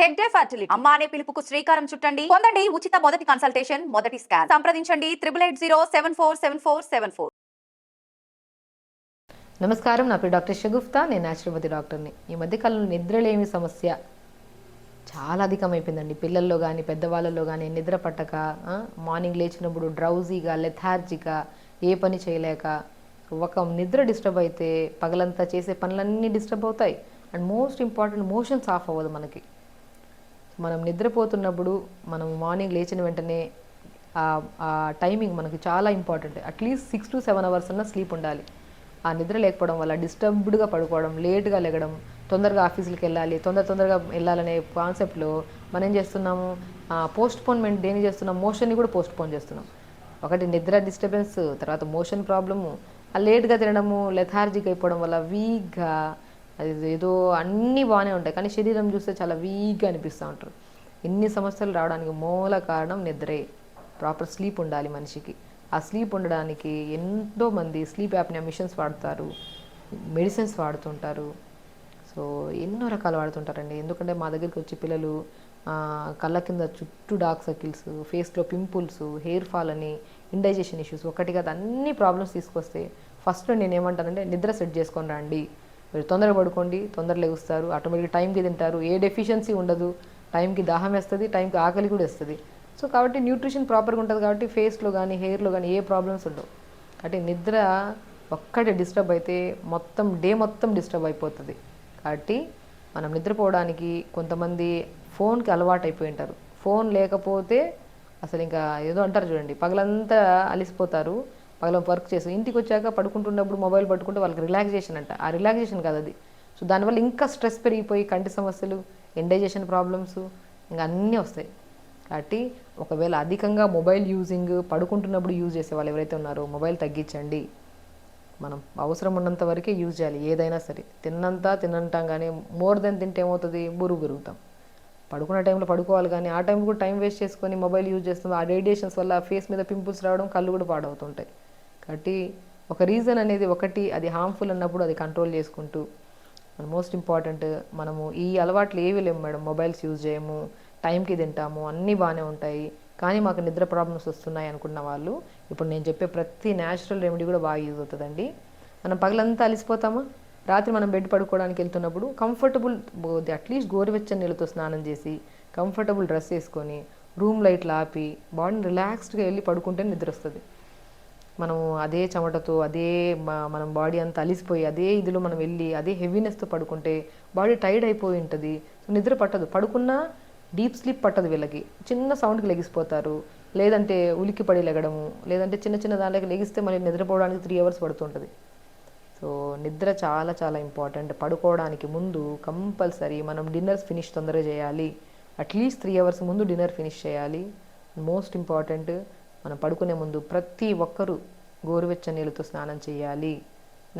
Hegde fertility అమ్మ అనే పిలుపుకు శ్రీకారం చుట్టండి. పొందండి ఉచిత మొదటి కన్సల్టేషన్ మొదటి స్కాన్ సంప్రదించండి triple eight zero seven four seven four seven four నమస్కారం నా పేరు డాక్టర్ షగుఫ్తా. నేను న్యాచురోపతి డాక్టర్ని. ఈ మధ్యకాలంలో నిద్రలేమి సమస్య చాలా అధికమైపోయిందండి. పిల్లల్లో కానీ పెద్దవాళ్ళలో కానీ నిద్ర పట్టక మార్నింగ్ లేచినప్పుడు డ్రౌజీగా లెథార్జీగా ఏ పని చేయలేక ఒక నిద్ర డిస్టర్బ్ అయితే పగలంతా చేసే పనులన్నీ డిస్టర్బ్ అవుతాయి. And most important motions off అవ్వదు మనకి. మనం నిద్రపోతున్నప్పుడు మనం మార్నింగ్ లేచిన వెంటనే ఆ- టైమింగ్ మనకు చాలా important at least six to seven hours అన్న స్లీప్ ఉండాలి. ఆ నిద్ర లేకపోవడం వల్ల డిస్టర్బ్డ్గా పడుకోవడం లేట్గా లెగడం తొందరగా ఆఫీసులకు వెళ్ళాలి తొందర తొందరగా వెళ్ళాలనే కాన్సెప్ట్లో మనం ఏం చేస్తున్నాము? పోస్ట్ పోన్మెంట్ దేని చేస్తున్నాం? మోషన్ని కూడా పోస్ట్ పోన్ చేస్తున్నాం. ఒకటి నిద్ర డిస్టర్బెన్స్ తర్వాత మోషన్ ప్రాబ్లము ఆ లేట్గా తినడము లెథార్జిక్ అయిపోవడం వల్ల వీక్గా అది ఏదో అన్నీ బాగానే ఉంటాయి కానీ శరీరం చూస్తే చాలా వీక్గా అనిపిస్తూ ఉంటారు ఎన్ని సమస్యలు రావడానికి మూల కారణం నిద్రే. ప్రాపర్ స్లీప్ ఉండాలి మనిషికి. ఆ స్లీప్ ఉండడానికి ఎంతో మంది స్లీప్ యాప్ని మిషన్స్ వాడతారు మెడిసిన్స్ వాడుతుంటారు. సో ఎన్నో రకాలు వాడుతుంటారండి. ఎందుకంటే మా దగ్గరికి వచ్చి పిల్లలు కళ్ళ కింద చుట్టూ డార్క్ సర్కిల్స్ ఫేస్లో పింపుల్స్ హెయిర్ ఫాల్ అని ఇండైజెషన్ ఇష్యూస్ ఒకటి కాదు అన్ని ప్రాబ్లమ్స్ తీసుకొస్తే ఫస్ట్ నేను ఏమంటానంటే నిద్ర సెట్ చేసుకొని రండి. మీరు తొందరగా పడుకోండి తొందరగా లెగుస్తారు ఆటోమేటిక్ టైంకి తింటారు ఏ డెఫిషియన్సీ ఉండదు టైంకి దాహం వేస్తుంది టైంకి ఆకలి కూడా వేస్తుంది. సో కాబట్టి న్యూట్రిషన్ ప్రాపర్గా ఉంటుంది కాబట్టి ఫేస్లో కానీ హెయిర్లో కానీ ఏ ప్రాబ్లమ్స్ ఉండవు. కాబట్టి నిద్ర ఒక్కటే డిస్టర్బ్ అయితే మొత్తం డే మొత్తం డిస్టర్బ్ అయిపోతుంది. కాబట్టి మనం నిద్రపోవడానికి కొంతమంది ఫోన్కి అలవాటు అయిపోయి ఉంటారు. ఫోన్ లేకపోతే అసలు ఇంకా ఏదో అంటారు చూడండి పగలంతా అలిసిపోతారు. పగలం వర్క్ చేసి ఇంటికి వచ్చాక పడుకుంటున్నప్పుడు మొబైల్ పట్టుకుంటే వాళ్ళకి రిలాక్సేషన్ అంట. ఆ రిలాక్సేషన్ కాదు అది. సో దానివల్ల ఇంకా స్ట్రెస్ పెరిగిపోయి కంటి సమస్యలు ఎండైజేషన్ ప్రాబ్లమ్స్ ఇంకా అన్నీ వస్తాయి. కాబట్టి ఒకవేళ అధికంగా మొబైల్ యూజింగ్ పడుకుంటున్నప్పుడు యూజ్ చేసే వాళ్ళు ఎవరైతే ఉన్నారో మొబైల్ తగ్గించండి. మనం అవసరం ఉన్నంత వరకే యూజ్ చేయాలి ఏదైనా సరే. తిన్నంత తినంటాం కానీ మోర్ దెన్ తింటే ఏమవుతుంది? బురుగు పెరుగుతాం. పడుకున్న టైంలో పడుకోవాలి కానీ ఆ టైం కూడా టైం వేస్ట్ చేసుకొని మొబైల్ యూజ్ చేస్తాం ఆ రేడియేషన్స్ వల్ల ఫేస్ మీద పింపుల్స్ రావడం కళ్ళు కూడా పాడవుతుంటాయి. కాబట్టి ఒక రీజన్ అనేది ఒకటి అది హార్మ్ఫుల్ అన్నప్పుడు అది కంట్రోల్ చేసుకుంటూ మోస్ట్ ఇంపార్టెంట్ మనము ఈ అలవాట్లు ఏవి లేవు మేడం. మొబైల్స్ యూజ్ చేయము టైంకి తింటాము అన్నీ బాగానే ఉంటాయి. కానీ మాకు నిద్ర ప్రాబ్లమ్స్ వస్తున్నాయి అనుకున్న వాళ్ళు ఇప్పుడు నేను చెప్పే ప్రతి న్యాచురల్ రెమెడీ కూడా బాగా యూజ్ అవుతుందండి. మనం పగలంతా అలసిపోతామా? రాత్రి మనం బెడ్ పడుకోవడానికి వెళ్తున్నప్పుడు కంఫర్టబుల్ అట్లీస్ట్ గోరువెచ్చని నీళ్ళతో స్నానం చేసి కంఫర్టబుల్ డ్రెస్ వేసుకొని రూమ్ లైట్లు ఆపి బాడీని రిలాక్స్డ్గా వెళ్ళి పడుకుంటే నిద్ర వస్తుంది. మనం అదే చెమటతో అదే మనం బాడీ అంతా అలిసిపోయి అదే ఇదిలో మనం వెళ్ళి అదే హెవీనెస్తో పడుకుంటే బాడీ టైర్డ్ అయిపోయి ఉంటుంది. సో నిద్ర పట్టదు. పడుకున్నా డీప్ స్లీప్ పట్టదు వీళ్ళకి. చిన్న సౌండ్కి లెగిసిపోతారు. లేదంటే ఉలికి పడి లెగడము లేదంటే చిన్న చిన్న దాంట్లోకి లెగిస్తే మళ్ళీ నిద్రపోవడానికి త్రీ అవర్స్ పడుతుంటుంది. సో నిద్ర చాలా చాలా ఇంపార్టెంట్ పడుకోవడానికి ముందు కంపల్సరీ మనం డిన్నర్స్ ఫినిష్ తొందరగా చేయాలి. అట్లీస్ట్ త్రీ అవర్స్ ముందు డిన్నర్ ఫినిష్ చేయాలి. మోస్ట్ ఇంపార్టెంట్ మనం పడుకునే ముందు ప్రతి ఒక్కరూ గోరువెచ్చని నీళ్ళతో స్నానం చేయాలి.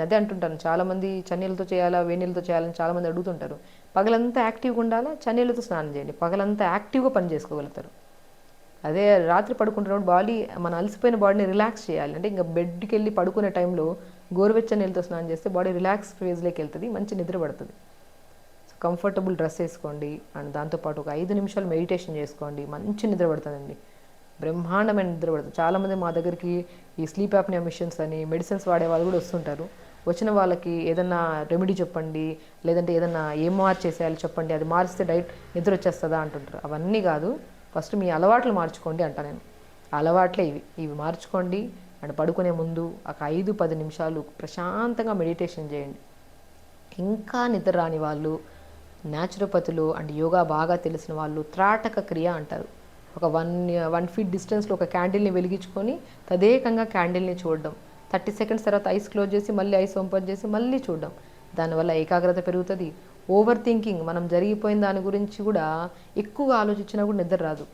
అదే అంటుంటాను చాలామంది చన్నీళ్ళతో చేయాలా వేణీళ్ళతో చేయాలని చాలామంది అడుగుతుంటారు. పగలంతా యాక్టివ్గా ఉండాలా? చన్నీళ్ళతో స్నానం చేయండి. పగలంతా యాక్టివ్గా పని చేసుకోగలుగుతారు. అదే రాత్రి పడుకుంటున్నప్పుడు బాడీ మన అలసిపోయిన బాడీని రిలాక్స్ చేయాలి. అంటే ఇంకా బెడ్కి వెళ్ళి పడుకునే టైంలో గోరువెచ్చని నీళ్ళతో స్నానం చేస్తే బాడీ రిలాక్స్ ఫేజ్లోకి వెళ్తుంది మంచి నిద్ర పడుతుంది. కంఫర్టబుల్ డ్రెస్ వేసుకోండి. అండ్ దాంతోపాటు ఒక ఐదు నిమిషాలు మెడిటేషన్ చేసుకోండి. మంచి నిద్ర పడుతుందండి. బ్రహ్మాండమైన నిద్ర పడుతుంది. చాలామంది మా దగ్గరికి ఈ స్లీప్ యాప్నియా మిషన్స్ అని మెడిసిన్స్ వాడే వాళ్ళు కూడా వస్తుంటారు. వచ్చిన వాళ్ళకి ఏదన్నా రెమెడీ చెప్పండి లేదంటే ఏదన్నా ఏం మార్చేసేయాలి చెప్పండి అది మారిస్తే డైట్ నిద్ర వచ్చేస్తుందా అంటుంటారు. అవన్నీ కాదు ఫస్ట్ మీ అలవాట్లు మార్చుకోండి అంట నేను. అలవాట్లే ఇవి. ఇవి మార్చుకోండి అండ్ పడుకునే ముందు ఒక ఐదు పది నిమిషాలు ప్రశాంతంగా మెడిటేషన్ చేయండి. ఇంకా నిద్ర రాని వాళ్ళు న్యాచురోపతులు అండ్ యోగా బాగా తెలిసిన వాళ్ళు త్రాటక క్రియ అంటారు. ఒక వన్ వన్ ఫీట్ డిస్టెన్స్లో ఒక క్యాండిల్ని వెలిగించుకొని తదేకంగా క్యాండిల్ని చూడడం. థర్టీ సెకండ్స్ తర్వాత ఐస్ క్లోజ్ చేసి మళ్ళీ ఐస్ ఓపెన్ చేసి మళ్ళీ చూడడం. దానివల్ల ఏకాగ్రత పెరుగుతుంది. ఓవర్ థింకింగ్ మనం జరిగిపోయిన దాని గురించి కూడా ఎక్కువగా ఆలోచించినా కూడా నిద్ర రాదు.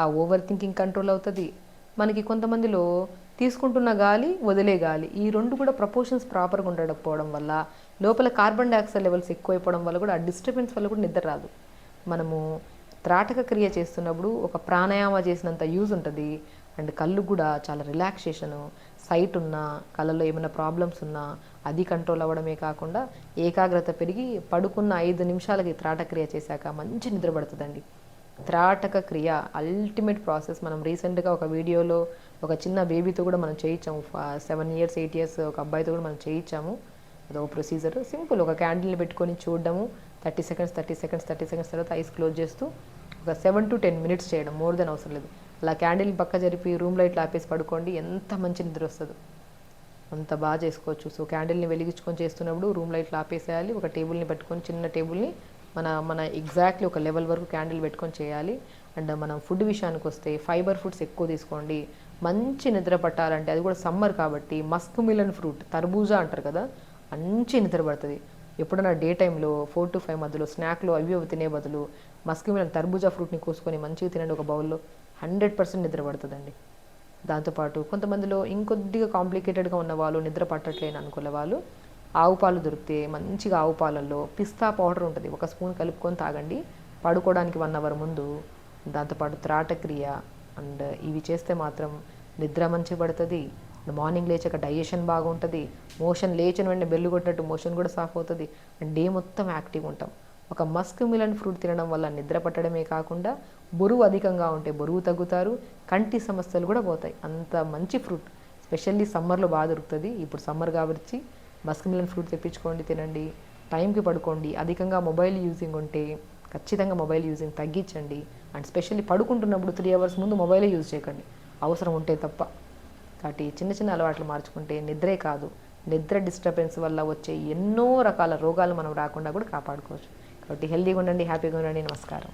ఆ ఓవర్ థింకింగ్ కంట్రోల్ అవుతుంది. మనకి కొంతమందిలో తీసుకుంటున్న గాలి వదిలే గాలి. ఈ రెండు కూడా ప్రపోర్షన్స్ ప్రాపర్గా ఉండకపోవడం వల్ల లోపల కార్బన్ డైఆక్సైడ్ లెవెల్స్ ఎక్కువైపోవడం వల్ల కూడా ఆ డిస్టర్బెన్స్ వల్ల కూడా నిద్ర రాదు. మనము త్రాటక క్రియ చేస్తున్నప్పుడు ఒక ప్రాణాయామ చేసినంత యూజ్ ఉంటుంది. అండ్ కళ్ళు కూడా చాలా రిలాక్సేషను సైట్ ఉన్నా కళ్ళలో ఏమైనా ప్రాబ్లమ్స్ ఉన్నా అది కంట్రోల్ అవ్వడమే కాకుండా ఏకాగ్రత పెరిగి పడుకున్న ఐదు నిమిషాలకి త్రాటక్రియ చేశాక మంచి నిద్ర పడుతుందండి. త్రాటక క్రియ అల్టిమేట్ ప్రాసెస్ మనం రీసెంట్గా ఒక వీడియోలో ఒక చిన్న బేబీతో కూడా మనం చేయించాము. సెవెన్ ఇయర్స్ ఎయిట్ ఇయర్స్ ఒక అబ్బాయితో కూడా మనం చేయించాము. అదొక ప్రొసీజర్ సింపుల్. ఒక క్యాండిల్ని పెట్టుకొని చూడడము. Thirty seconds thirty seconds thirty seconds తర్వాత ఐస్ క్లోజ్ చేస్తూ ఒక సెవెన్ టు టెన్ మినిట్స్ చేయడం మోర్ దెన్ అవసరం లేదు. అలా క్యాండిల్ పక్క జరిపి రూమ్ లైట్లు ఆపేసి పడుకోండి ఎంత మంచి నిద్ర వస్తుంది. అంత బాగా చేసుకోవచ్చు. సో క్యాండిల్ని వెలిగించుకొని చేస్తున్నప్పుడు రూమ్ లైట్లు ఆపేసేయాలి ఒక టేబుల్ని పెట్టుకొని చిన్న టేబుల్ని మన మన ఎగ్జాక్ట్లీ ఒక లెవెల్ వరకు క్యాండిల్ పెట్టుకొని చేయాలి. అండ్ మనం ఫుడ్ విషయానికి వస్తే ఫైబర్ ఫుడ్స్ ఎక్కువ తీసుకోండి. మంచి నిద్ర పట్టాలంటే అది కూడా సమ్మర్ కాబట్టి మస్క్ మిలన్ ఫ్రూట్ తర్బూజా అంటారు కదా మంచి నిద్ర పడుతుంది. ఎప్పుడైనా డే టైంలో ఫోర్ టు ఫైవ్ మధ్యలో స్నాక్లో అవి అవి తినే బదులు మస్కి మిలన్ తర్బూజా ఫ్రూట్ని కోసుకొని మంచిగా తినండి ఒక బౌల్లో. హండ్రెడ్ పర్సెంట్ నిద్ర పడుతుందండి. దాంతోపాటు కొంతమందిలో ఇంకొద్దిగా కాంప్లికేటెడ్గా ఉన్న వాళ్ళు నిద్ర పట్టట్లేని అనుకునే వాళ్ళు ఆవు పాలు దొరికితే మంచిగా ఆవు పాలల్లో పిస్తా పౌడర్ ఉంటుంది. ఒక స్పూన్ కలుపుకొని తాగండి. పడుకోవడానికి వన్ అవర్ ముందు. దాంతోపాటు త్రాటక్రియ అండ్ ఇవి చేస్తే మాత్రం నిద్ర మంచి పడుతుంది. మార్నింగ్ లేచాక డైజెషన్ బాగుంటుంది. మోషన్ లేచిన వెంటనే బెల్లు కొట్టినట్టు మోషన్ కూడా సాఫ్ అవుతుంది. అండ్ డే మొత్తం యాక్టివ్ ఉంటాం. ఒక మస్క్ మిలన్ ఫ్రూట్ తినడం వల్ల నిద్ర పట్టడమే కాకుండా బరువు అధికంగా ఉంటే బరువు తగ్గుతారు కంటి సమస్యలు కూడా పోతాయి. అంత మంచి ఫ్రూట్ స్పెషల్లీ సమ్మర్లో బాగా దొరుకుతుంది. ఇప్పుడు సమ్మర్ కాబట్టి మస్క్ మిలన్ ఫ్రూట్ తెప్పించుకోండి తినండి. టైంకి పడుకోండి. అధికంగా మొబైల్ యూజింగ్ ఉంటే ఖచ్చితంగా మొబైల్ యూజింగ్ తగ్గించండి. అండ్ స్పెషల్లీ పడుకుంటున్నప్పుడు త్రీ అవర్స్ ముందు మొబైలే యూజ్ చేయకండి. అవసరం ఉంటే తప్ప. కాబట్టి చిన్న చిన్న అలవాట్లు మార్చుకుంటే నిద్రే కాదు. నిద్ర డిస్టర్బెన్స్ వల్ల వచ్చే ఎన్నో రకాల రోగాలు మనం రాకుండా కూడా కాపాడుకోవచ్చు. కాబట్టి హెల్దీగా ఉండండి హ్యాపీగా ఉండండి. నమస్కారం.